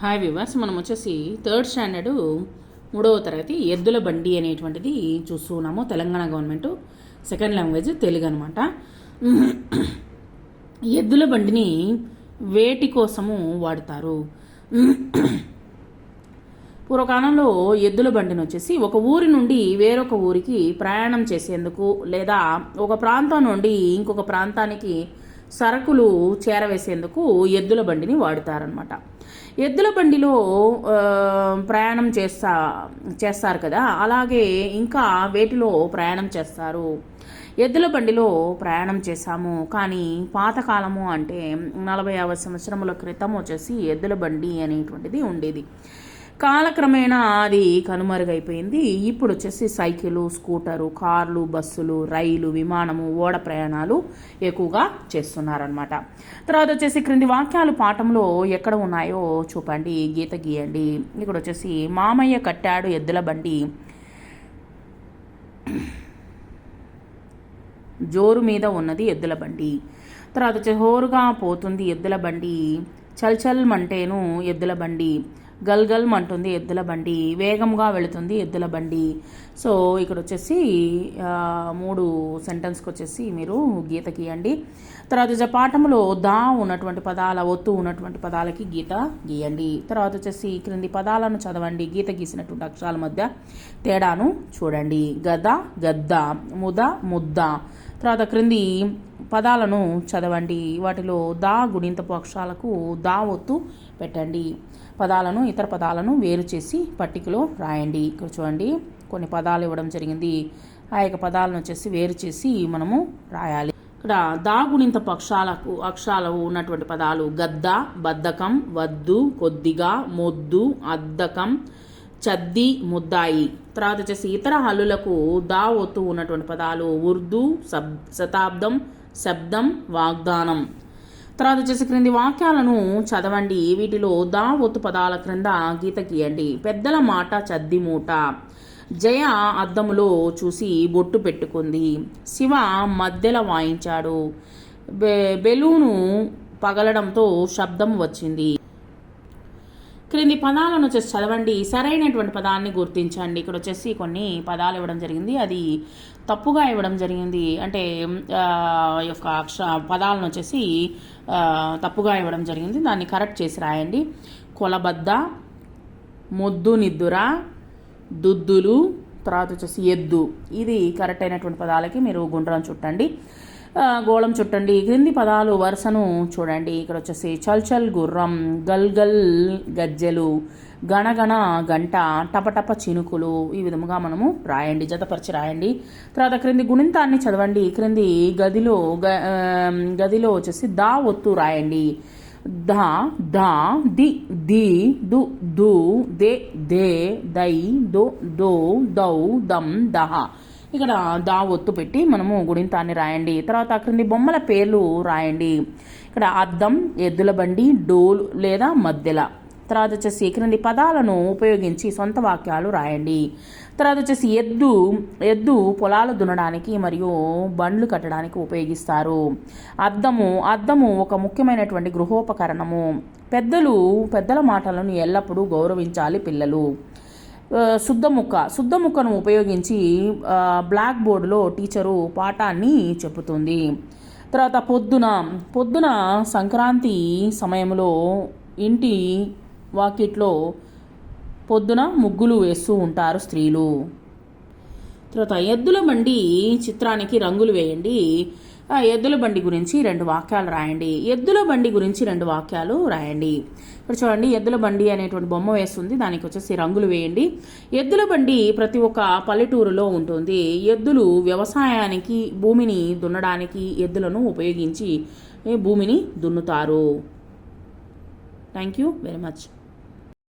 Hi viewers మనం వచ్చేసి third standard మూడవ తరగతి ఎద్దుల బండి అనేటువంటిది చూస్తూ ఉన్నాము. Telangana government second language Telugu అనమాట ఎద్దుల బండిని వేటి కోసము వాడతారు? పూర్వకాలంలో ఎద్దుల బండిని వచ్చేసి ఒక ఊరి నుండి వేరొక ఊరికి ప్రయాణం చేసేందుకు లేదా ఒక ప్రాంతం నుండి ఇంకొక ప్రాంతానికి సరుకులు చేరవేసేందుకు ఎద్దుల బండిని వాడుతారనమాట ఎద్దుల బండిలో ప్రయాణం చేస్తా చేస్తారు కదా? అలాగే ఇంకా వేటిలో ప్రయాణం చేస్తారు? ఎద్దుల బండిలో ప్రయాణం చేశాము కానీ పాతకాలము అంటే నలభై యాభై సంవత్సరముల క్రితం వచ్చేసి ఎద్దుల బండి అనేటువంటిది ఉండేది. కాలక్రమేణా అది కనుమరుగైపోయింది. ఇప్పుడు వచ్చేసి సైకిలు స్కూటరు కార్లు బస్సులు రైలు విమానము ఓడ ప్రయాణాలు ఎక్కువగా చేస్తున్నారనమాట తర్వాత వచ్చేసి క్రింది వాక్యాలు పాఠంలో ఎక్కడ ఉన్నాయో చూపండి గీత గీయండి. ఇక్కడ వచ్చేసి మామయ్య కట్టాడు ఎద్దుల బండి. జోరు మీద ఉన్నది ఎద్దుల బండి. తర్వాత వచ్చేసి హోరుగా పోతుంది ఎద్దుల బండి. చల్చల్ మంటేను ఎద్దుల బండి. గల్గల్ అంటుంది ఎద్దుల బండి వేగంగా వెళుతుంది ఎద్దుల బండి. సో ఇక్కడ వచ్చేసి మూడు సెంటెన్స్కి వచ్చేసి మీరు గీత గీయండి తర్వాత వచ్చే పాఠంలో దా ఉన్నటువంటి పదాల ఒత్తు ఉన్నటువంటి పదాలకి గీత గీయండి. తర్వాత వచ్చేసి క్రింది పదాలను చదవండి గీత గీసినటువంటి అక్షరాల మధ్య తేడాను చూడండి. గద గద్ద ముద ముద్ద. తర్వాత క్రింది పదాలను చదవండి. వాటిలో దా గుణింతపు అక్షరాలకు దా ఒత్తు పెట్టండి. పదాలను ఇతర పదాలను వేరు చేసి పట్టికలో రాయండి. ఇక్కడ చూడండి కొన్ని పదాలు ఇవ్వడం జరిగింది. ఆ యొక్క పదాలను వచ్చేసి వేరు చేసి మనము రాయాలి. ఇక్కడ దా గుణింతపు అక్షరాలకు అక్షరాలు ఉన్నటువంటి పదాలు గద్ద బద్ధకం వద్దు కొద్దిగా మొద్దు అద్దకం చద్ది ముద్దాయి. తర్వాత వచ్చేసి ఇతర హల్లులకు దా ఒత్తు ఉన్నటువంటి పదాలు ఉర్దూ సబ్ శతాబ్దం శబ్దం వాగ్దానం. తర్వాత వచ్చేసి క్రింది వాక్యాలను చదవండి. వీటిలో దా ఒత్తు పదాల క్రింద గీత గీయండి. పెద్దల మాట చద్ది మూట. జయ అద్దములో చూసి బొట్టు పెట్టుకుంది. శివ మధ్యల వాయించాడు. బె బెలూను పగలడంతో శబ్దం వచ్చింది. క్రింది పదాలను వచ్చేసి చదవండి. సరైనటువంటి పదాన్ని గుర్తించండి. ఇక్కడ వచ్చేసి కొన్ని పదాలు ఇవ్వడం జరిగింది. అది తప్పుగా ఇవ్వడం జరిగింది. అంటే యొక్క అక్ష పదాలను వచ్చేసి తప్పుగా ఇవ్వడం జరిగింది. దాన్ని కరెక్ట్ చేసి రాయండి. కొలబద్ద మొద్దు నిద్దుర దుద్దులు తర్వాత వచ్చేసి ఎద్దు. ఇది కరెక్ట్ అయినటువంటి పదాలకి మీరు గుండ్రం చుట్టండి. గోళం చుట్టండి. క్రింది పదాలు వరుసను చూడండి. ఇక్కడ వచ్చేసి చల్చల్ గుర్రం గల్గల్ గల్ గజ్జెలు గణగణ గంట టపటప చినుకులు ఈ విధముగా మనము రాయండి. జతపరిచి రాయండి. తర్వాత క్రింది గుణింతాన్ని చదవండి. క్రింది గదిలో గ- గదిలో వచ్చేసి దా ఒత్తు రాయండి. ధ ధ ది ది దు దు దే దే దై దో దో దౌ దం దహ. ఇక్కడ దా ఒత్తు పెట్టి మనము గుణింతాన్ని రాయండి. తర్వాత క్రింది బొమ్మల పేర్లు రాయండి. ఇక్కడ అద్దం ఎద్దుల బండి డోలు లేదా మద్దెల. తర్వాత వచ్చేసి క్రింది పదాలను ఉపయోగించి సొంత వాక్యాలు రాయండి. తర్వాత వచ్చేసి ఎద్దు ఎద్దు పొలాలు దున్నడానికి మరియు బండ్లు కట్టడానికి ఉపయోగిస్తారు. అద్దము అద్దము ఒక ముఖ్యమైనటువంటి గృహోపకరణము. పెద్దలు పెద్దల మాటలను ఎల్లప్పుడూ గౌరవించాలి పిల్లలు. ఆ, శుద్ధ ముక్క శుద్ధ ముక్కను ఉపయోగించి బ్లాక్ బోర్డులో టీచరు పాఠాన్ని చెబుతుంది. తర్వాత పొద్దున. పొద్దున సంక్రాంతి సమయంలో ఇంటి వాకిట్లో పొద్దున ముగ్గులు వేస్తూ ఉంటారు స్త్రీలు. తర్వాత ఎద్దుల బండి చిత్రానికి రంగులు వేయండి. ఎద్దుల బండి గురించి రెండు వాక్యాలు రాయండి. ఎద్దుల బండి గురించి రెండు వాక్యాలు రాయండి. ఇప్పుడు చూడండి ఎద్దుల బండి అనేటువంటి బొమ్మ వేస్తుంది. దానికి వచ్చేసి రంగులు వేయండి. ఎద్దుల బండి ప్రతి ఒక్క పల్లెటూరులో ఉంటుంది. ఎద్దులు వ్యవసాయానికి భూమిని దున్నడానికి ఎద్దులను ఉపయోగించి భూమిని దున్నుతారు. Thank you very much